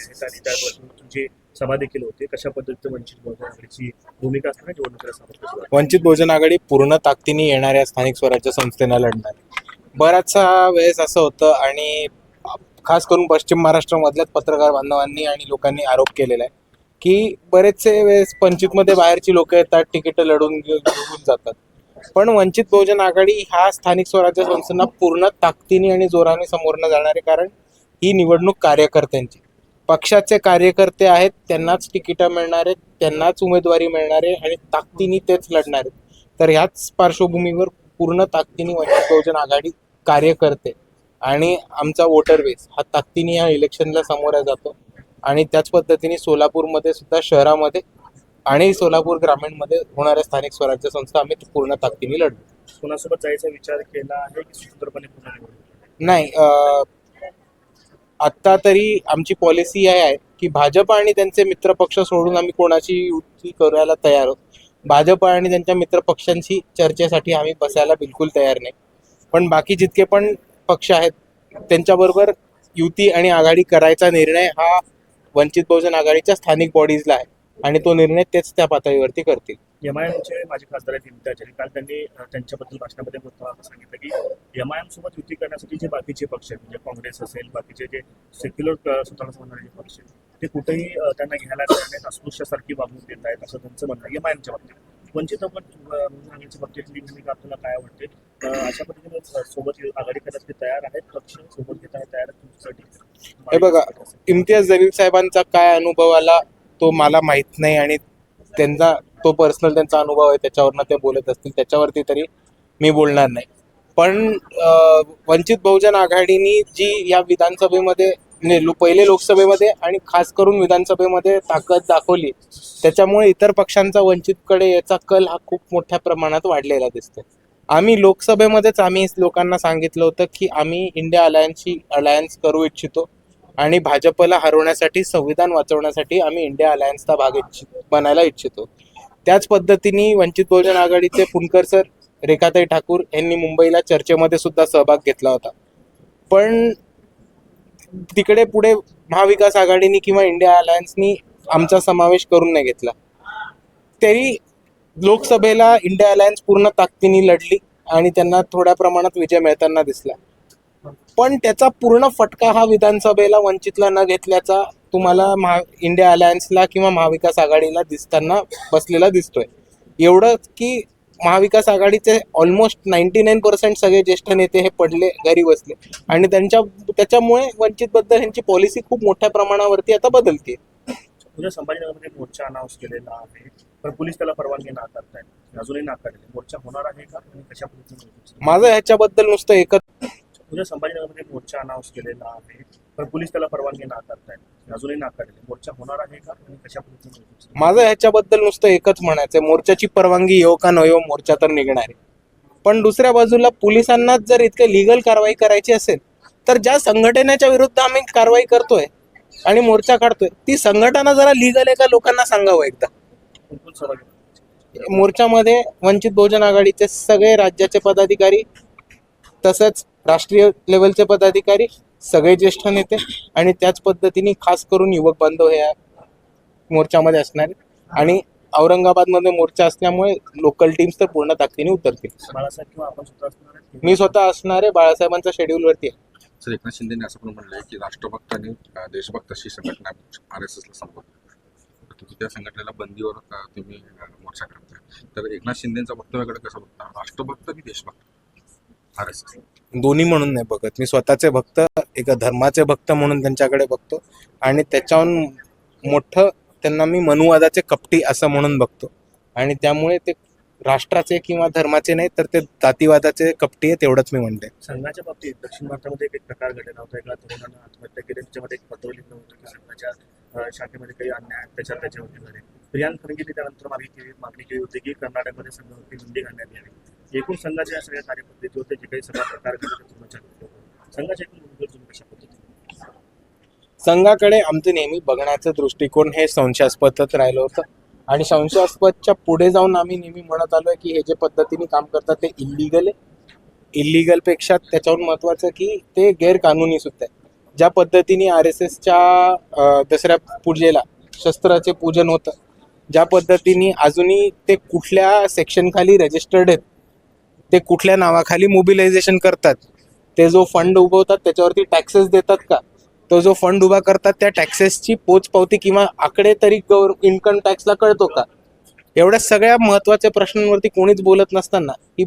आहेत आणि त्यापासून तुमची सभा देखील होते कशा पद्धतीने वंचित बहुजन आघाडीची भूमिका असणार निवडणुकीला वंचित बहुजन आघाडी पूर्ण ताकदीने येणाऱ्या स्थानिक स्वराज्य संस्थेना लढणार. बराचसा वेळेस असं होतं आणि खास करून पश्चिम महाराष्ट्रामधल्याच पत्रकार बांधवांनी आणि लोकांनी आरोप केलेला आहे की बरेचसे वेळेस पंचितमध्ये बाहेरची लोक येतात तिकीट लढून घेऊन जातात. पण वंचित बहुजन आघाडी ह्या स्थानिक स्वराज्य संस्थांना पूर्ण ताकदीने आणि जोराने समोरनं जाणार आहे कारण ही निवडणूक कार्यकर्त्यांची. पक्षाचे कार्यकर्ते आहेत त्यांनाच तिकीटं मिळणार आहेत त्यांनाच उमेदवारी मिळणार आहे आणि ताकदीने तेच लढणार आहेत. तर ह्याच पार्श्वभूमीवर पूर्ण ताकदीने वंचित बहुजन आघाडी कार्य करते. आणि आमचा वोटर बेस हा ताकदीने या इलेक्शनला सामोरा जातो. आणि त्याच पद्धतीने सोलापूरमध्ये सुद्धा शहरामध्ये आणि सोलापूर ग्रामीणमध्ये होणाऱ्या स्थानिक स्वराज्य संस्था आम्ही पूर्ण ताकदीने लढतो. कोणासोबत जायचा विचार केला आहे की स्वतंत्रपणे नाही आत्ता तरी आमची पॉलिसी आहे आहे की भाजप आणि त्यांचे मित्रपक्ष सोडून आम्ही कोणाची युती करायला तयार आहोत. भाजप आणि त्यांच्या मित्रपक्षांशी चर्चेसाठी आम्ही बसायला बिलकुल तयार नाही. पण बाकी जितके पण पक्ष आहेत त्यांच्याबरोबर युती आणि आघाडी करायचा निर्णय हा वंचित बहुजन आघाडीच्या स्थानिक बॉडीजला आहे. आणि तो निर्णय तेच त्या पातळीवरती करतील. एम आय एमचे माजी खासदार आहेत इम्तियाज अली काल त्यांनी त्यांच्याबद्दल भाषणामध्ये बोलताना असं सांगितलं की एम आय सोबत युती करण्यासाठी जे बाकीचे पक्ष आहेत म्हणजे काँग्रेस असेल बाकीचे जे सेक्युलर स्वतःला समजणारे जे पक्ष आहेत ते कुठेही त्यांना घ्यायला नाहीत अस्पृश्यासारखी वागणूक देत आहेत असं त्यांचं म्हणणं आहे एम आय एमच्या बाबतीत. वंचित बहुजनाच्या बाबतीतली भूमिका आपल्याला काय आवडते? अं, अशा पद्धतीने सोबत आघाडी करण्यासाठी तयार आहेत पक्ष सोबत घेताना तयार आहेत तुमच्यासाठी. हे बघा इम्तियाज जलील साहेबांचा काय अनुभव आला तो मला माहीत नाही आणि त्यांचा तो पर्सनल त्यांचा अनुभव आहे त्याच्यावरनं ते बोलत असतील त्याच्यावरती तरी मी बोलणार नाही. पण वंचित बहुजन आघाडीनी जी या विधानसभेमध्ये म्हणजे ने- पहिले लोकसभेमध्ये आणि खास करून विधानसभेमध्ये ताकद दाखवली त्याच्यामुळे इतर पक्षांचा वंचितकडे याचा कल हा खूप मोठ्या प्रमाणात वाढलेला दिसतो आम्ही लोकसभेमध्येच आम्ही लोकांना सांगितलं होतं की आम्ही इंडिया अलायन्सची अलायन्स करू इच्छितो आणि भाजपला हरवण्यासाठी संविधान वाचवण्यासाठी आम्ही इंडिया अलायन्सचा भाग इच्छित बनायला इच्छितो. त्याच पद्धतीने वंचित बहुजन आघाडीचे फुनकर सर रेखाताई ठाकूर यांनी मुंबईला चर्चेमध्ये सुद्धा सहभाग घेतला होता. पण तिकडे पुढे महाविकास आघाडीने किंवा इंडिया अलायन्सनी आमचा समावेश करून नाही घेतला. तरी लोकसभेला इंडिया अलायन्स पूर्ण ताकदीने लढली आणि त्यांना थोड्या प्रमाणात विजय मिळताना दिसला. पण त्याचा पूर्ण फटका हा विधानसभेला वंचितला न घेतल्याचा तुम्हाला महा इंडिया अलायन्सला किंवा महाविकास आघाडीला दिसताना बसलेला दिसतोय. एवढं की महाविकास आघाडीचे ऑलमोस्ट नाईन्टी नाईन पर्सेंट सगळे ज्येष्ठ नेते हे पडले घरी बसले. आणि त्यांच्या त्याच्यामुळे वंचित बद्दल यांची पॉलिसी खूप मोठ्या प्रमाणावरती आता बदलते उद्या संभाजीनगरमध्ये मोर्चा अनाऊन्स केलेला आहे. पण पोलीस त्याला परवानगी नाकारतायत अजूनही नाकारले मोर्चा होणार आहे का? आणि कशा पद्धतीने? माझं ह्याच्याबद्दल नुसतं एकच उद्या संभाजीनगरमध्ये मोर्चा अनाऊन्स केलेला आहे. पण पोलीस त्याला परवानगी नाकारतायत. अजूनही नाकारले. मोर्चा होणार आहे का? आणि कशा पद्धतीने? माझं ह्याच्याबद्दल नुसतं एकच म्हणायचं मोर्चाची परवानगी येऊ का न येऊ मोर्चा तर निघणार आहे. पण दुसऱ्या बाजूला पोलिसांनाच जर इतके लिगल कारवाई करायची असेल तर ज्या संघटनेच्या विरुद्ध आम्ही कारवाई करतोय आणि मोर्चा काढतोय ती संघटना जरा लिगल आहे का लोकांना सांगावं एकदा? मोर्चामध्ये वंचित बहुजन आघाडीचे सगळे राज्याचे पदाधिकारी तसंच राष्ट्रीय लेवलचे पदाधिकारी सगळे ज्येष्ठ नेते आणि त्याच पद्धतीने खास करून युवक बांधव हे या मोर्चामध्ये असणार. आणि औरंगाबादमध्ये मोर्चा असल्यामुळे लोकल टीम्स तर पूर्ण ताकदीने उतरतील. बाळासाहेब किंवा आपण स्वतः असणार आहेत मी स्वतः असणार आहे बाळासाहेबांच्या शेड्यूलवरती आहे. सर एकनाथ शिंदेने असं पण म्हणलंय की राष्ट्रभक्त आणि अं, देशभक्त अशी संघटना आर एस एसला तुम्ही त्या संघटनेला बंदीवर तुम्ही मोर्चा करताय. तर एकनाथ शिंदेचा वक्तव्याकडे कसं बघता? राष्ट्रभक्त आणि देशभक्त? आर दोन्ही म्हणून नाही बघत. मी स्वतःचे भक्त एका धर्माचे भक्त म्हणून त्यांच्याकडे बघतो. आणि त्याच्याहून मोठं त्यांना मी मनुवादाचे कपटी असं म्हणून बघतो. आणि त्यामुळे ते राष्ट्राचे किंवा धर्माचे नाही तर ते जातीवादाचे कपटी आहे तेवढंच मी म्हणते. संघाच्या बाबतीत दक्षिण भारतामध्ये एक प्रकार घडला होता. एका तरुणानं आत्महत्या केली. त्याच्यामध्ये एक पत्र लिहिलं होतं की संघाच्या शाखेमध्ये काही अन्याय अत्याचार त्याच्यावरती झाले. प्रियांक खरगेंनी त्यानंतर मागणी केली मागणी केली होती की कर्नाटकमध्ये संघावरती बंदी घालण्यात यावी. एकूण संघाच्या या सगळ्या कार्यपद्धती होते जे काही सभा प्रकार संघाच्या एकूण तुम्ही कशा पद्धती संघाकडे आमचं नेहमी बघण्याचं दृष्टिकोन हे संशयास्पदच राहिलं होतं. आणि संशयास्पदच्या पुढे जाऊन आम्ही नेहमी म्हणत आलोय की हे जे पद्धतीने काम करतात ते इलिगल आहे. इलिगलपेक्षा त्याच्याहून महत्वाचं की ते गैरकानूनी सुद्धा आहे. ज्या पद्धतीने आर एस एसच्या दसऱ्या पूजेला शस्त्राचे पूजन होतं ज्या पद्धतीने अजूनही ते कुठल्या सेक्शन खाली रजिस्टर्ड आहेत ते कुठल्या नावाखाली मोबिलायझेशन करतात? ते जो फंड उभवतात त्याच्यावरती टॅक्सेस देतात का? तो जो फंड उभा करतात त्या टॅक्सेसची पोचपावती किंवा आकडे तरी गवर इन्कम टॅक्सला कळतो का? एवढ्या सगळ्या महत्त्वाच्या प्रश्नांवरती कोणीच बोलत नसताना ही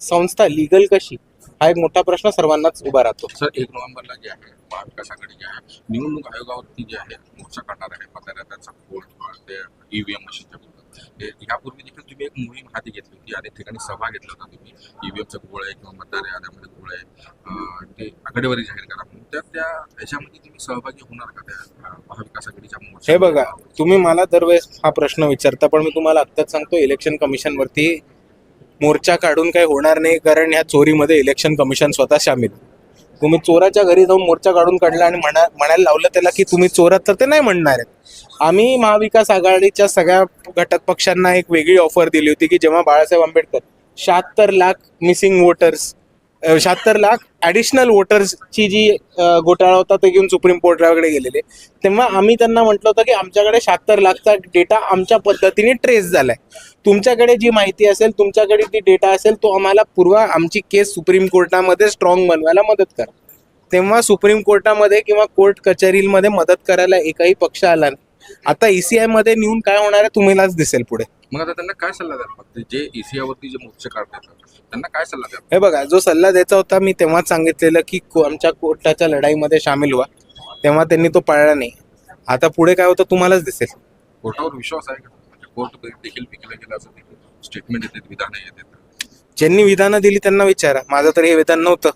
संस्था लिगल कशी? हा एक मोठा प्रश्न सर्वांनाच उभा राहतो. सर एक नोव्हेंबरला जे आहे महाविकास आघाडी जे आहे निवडणूक आयोगावरती जे आहे मोर्चा काढणार आहे मतदारांचा ईव्हीएम मशीनच्या यापूर्वी देखील तुम्ही एक मोहीम हाती घेतली होती. अनेक ठिकाणी सभा घेतला होता तुम्ही. ईव्हीएमचा गोळ आहे किंवा मतदार याद्यामध्ये गोळ आहे. ते आकडेवारी जाहीर करा म्हणून. तर त्या ह्याच्यामध्ये तुम्ही सहभागी होणार का त्या महाविकास आघाडीच्या मोर्चा हे बघा तुम्ही मला दरवेळेस हा प्रश्न विचारता पण मी तुम्हाला आत्ताच सांगतो इलेक्शन कमिशन वरती मोर्चा काढून काही होणार नाही कारण ह्या चोरीमध्ये इलेक्शन कमिशन स्वतः सामील तुम्ही चोराच्या घरी जाऊन मोर्चा काढून काढला आणि म्हणा म्हणायला लावलं त्याला की तुम्ही चोरात तर ते नाही म्हणणार आहेत. आम्ही महाविकास आघाडीच्या सगळ्या घटक पक्षांना एक वेगळी ऑफर दिली होती की जेव्हा बाळासाहेब आंबेडकर शहात्तर लाख मिसिंग वोटर्स शहात्तर लाख ॲडिशनल वोटर्सची जी घोटाळा होता ते घेऊन सुप्रीम कोर्टाकडे गेलेले. तेव्हा आम्ही त्यांना म्हटलं होतं की आमच्याकडे शहात्तर लाखचा डेटा आमच्या पद्धतीने ट्रेस झालाय. तुमच्याकडे जी माहिती असेल तुमच्याकडे ती डेटा असेल तो आम्हाला पूर्वा आमची केस सुप्रीम कोर्टामध्ये स्ट्रॉंग बनवायला मदत करा. तेव्हा सुप्रीम कोर्टामध्ये किंवा कोर्ट कचेरीमध्ये मदत करायला एकही पक्ष आला नाही. आता ईसीआयमध्ये नेऊन काय होणार आहे तुम्हालाच दिसेल पुढे. मग आता त्यांना काय सल्ला द्याल? फक्त जे ईसीआवरती जे मोर्चे काढतात त्यांना काय सल्ला द्याल? हे बघा जो सल्ला द्यायचा होता मी तेव्हाच सांगितलेलं की आमच्या कोर्टाच्या लढाईमध्ये सामील व्हा. तेव्हा त्यांनी तो पाळला नाही. आता पुढे काय होतं तुम्हालाच दिसेल. कोर्टावर विश्वास आहे का? म्हणजे कोर्ट देखील पिकलं गेलं असं देखील? स्टेटमेंट येतात विधानं येतात. ज्यांनी विधानं दिली त्यांना विचारा. माझं तर हे विधान नव्हतं.